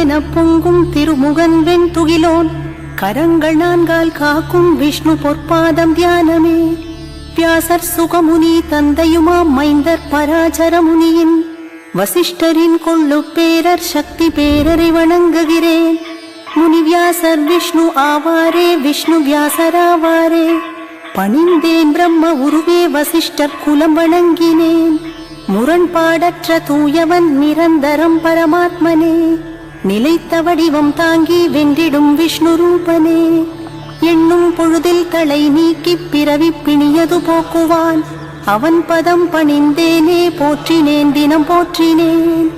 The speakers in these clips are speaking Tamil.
என பொங்கும் திருமுகன் வெண் துகிலோன் கரங்கள் நான்கால் காக்கும் விஷ்ணு பொற்பாதம் தியானமே. வியாசர் சுகமுனி தந்தையுமாம் மைந்தர் பராசர முனியின் வசிஷ்டரின் கொள்ளு பேரர் சக்தி பேரரை வணங்குகிறேன். முனிவியாசர் விஷ்ணு ஆவாரே விஷ்ணு வியாசராவாரே பணிந்தேன் பிரம்ம உருவே வசிஷ்டர் குலம் வணங்கினேன். முரண்பாடற்ற தூயவன் நிரந்தரம் பரமாத்மனே. நிலைத்த வடிவம் தாங்கி வென்றிடும் விஷ்ணு ரூபனே. எண்ணும் பொழுதில் தலை நீக்கி பிறவி பிணியது போக்குவான். அவன் பதம் பணிந்தேனே போற்றினேன் தினம் போற்றினேன்.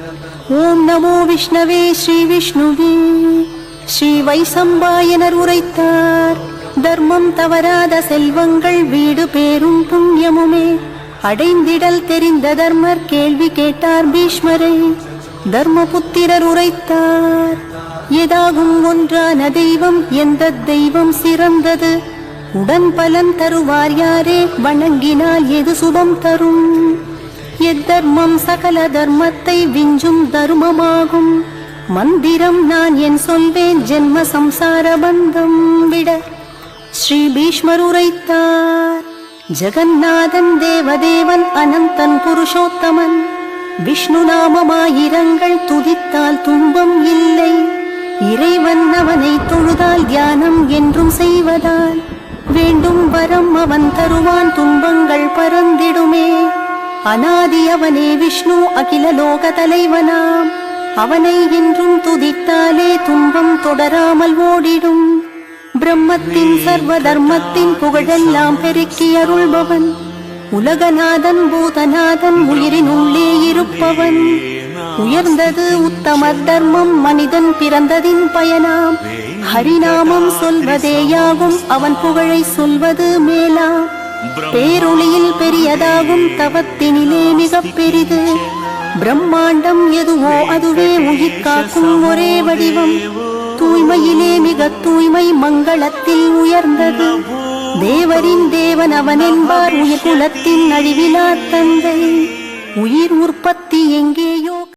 ஓம் நமோ விஷ்ணவே ஸ்ரீ விஷ்ணுவே. ஸ்ரீ வைசம்பாயனர் உரைத்தார். தர்மம் தவறாத செல்வங்கள் வீடு பேரும் புண்ணியமுமே. அடைந்திடல் தெரிந்த தர்மர் கேள்வி கேட்டார் பீஷ்மரை. தர்மபுத்திரர் உரைத்தார். ஏதாகும் ஒன்றான தெய்வம் எந்த தெய்வம் சிறந்தது? உடன் பலன் தருவார் யாரே? வணங்கினால் எது சுபம் தரும்? எத்தர்மம் சகல தர்மத்தை விஞ்சும் தர்மமாகும். மந்திரம் நான் என் சொல்வேன் ஜென்ம சம்சார பந்தம் விட. ஸ்ரீ பீஷ்மர் உரைத்தார். ஜெகநாதன் தேவதேவன் அனந்தன் புருஷோத்தமன். விஷ்ணு நாமமாயிரங்கள் துதித்தால் துன்பம் இல்லை. இறைவன் அவனை தொழுதால் தியானம் என்றும் செய்வதால் வேண்டும் வரம் அவன் தருவான் துன்பங்கள் பறந்திடுமே. அனாதி அவனே விஷ்ணு அகில லோக தலைவனாம். அவனை என்றும் துதித்தாலே துன்பம் தொடராமல் ஓடிடும். பிரம்மத்தின் சர்வ தர்மத்தின் புகழெல்லாம் பெருக்கி அருள்பவன். உலகநாதன் பூதநாதன் உயிரின் உள்ளே இருப்பவன். உயர்ந்தது உத்தம தர்மம் மனிதன் பிறந்ததின் பயனாம். ஹரிநாமம் சொல்வதேயாகும் அவன் புகழை சொல்வது மேலாம். பேரொளியில் பெரியதாகும் தவத்தினிலே மிக பெரிது. பிரம்மாண்டம் எதுவோ அதுவே உயிர்காக்கும் ஒரே வடிவம். தூய்மையிலே மிக தூய்மை மங்களத்தில் உயர்ந்தது. தேவரின் தேவன் அவன் என்பார் உயிர் குலத்தின் அழிவினார் தந்தை. உயிர் உற்பத்தி எங்கேயோ